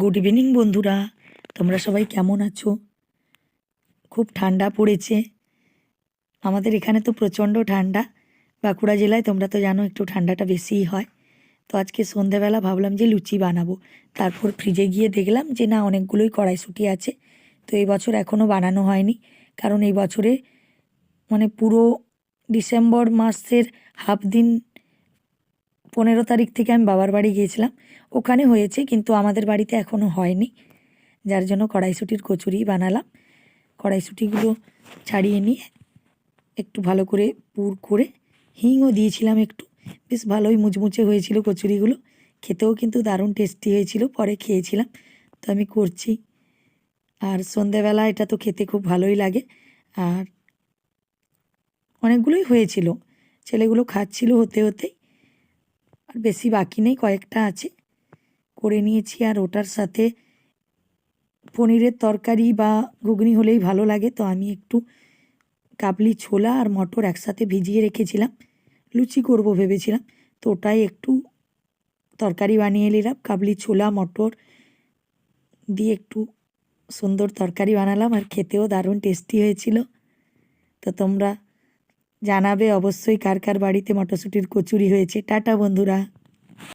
Good evening বন্ধুরা। তোমরা সবাই কেমন আছো? খুব ঠান্ডা পড়েছে। আমাদের এখানে তো প্রচণ্ড ঠান্ডা। বাঁকুড়া জেলায় তোমরা তো জানো, একটু ঠান্ডাটা বেশিই হয়। তো আজকে সন্ধেবেলা ভাবলাম যে লুচি বানাবো। তারপর ফ্রিজে গিয়ে দেখলাম যে না, অনেকগুলোই কড়াইশুঁটি আছে। তো এই বছর এখনও বানানো হয়নি। কারণ এই বছরে মানে পুরো ডিসেম্বর মাসের হাফ দিন পনেরো তারিখ থেকে আমি বাবার বাড়ি গিয়েছিলাম। ওখানে হয়েছে, কিন্তু আমাদের বাড়িতে এখনও হয়নি। যার জন্য কড়াইশুঁটির কচুরি বানালাম। কড়াইশুঁটিগুলো ছাড়িয়ে নিয়ে একটু ভালো করে পুর করে হিংও দিয়েছিলাম একটু। বেশ ভালোই মুচমুচে হয়েছিল কচুরিগুলো। খেতেও কিন্তু দারুণ টেস্টি হয়েছিল, পরে খেয়েছিলাম। তো আমি করছি। আর সন্ধেবেলা এটা তো খেতে খুব ভালোই লাগে। আর অনেকগুলোই হয়েছিল। ছেলেগুলো খাচ্ছিল হতে হতেই আর বেশি বাকি নেই, কয়েকটা আছে। করে নিয়েছি আর ওটার সাথে পনিরের তরকারি বা ঘুগনি হলেই ভালো লাগে। তো আমি একটু কাবলি ছোলা আর মটর একসাথে ভিজিয়ে রেখেছিলাম। লুচি করব ভেবেছিলাম। তো ওটাই একটু তরকারি বানিয়ে নিলাম। কাবলি ছোলা, মটর দিয়ে একটু সুন্দর তরকারি বানালাম। আর খেতেও দারুণ টেস্টি হয়েছিল। তো তোমরা জানাবে অবশ্যই কার কার বাড়িতে মটরশুঁটির কচুরি হয়েছে। টাটা বন্ধুরা।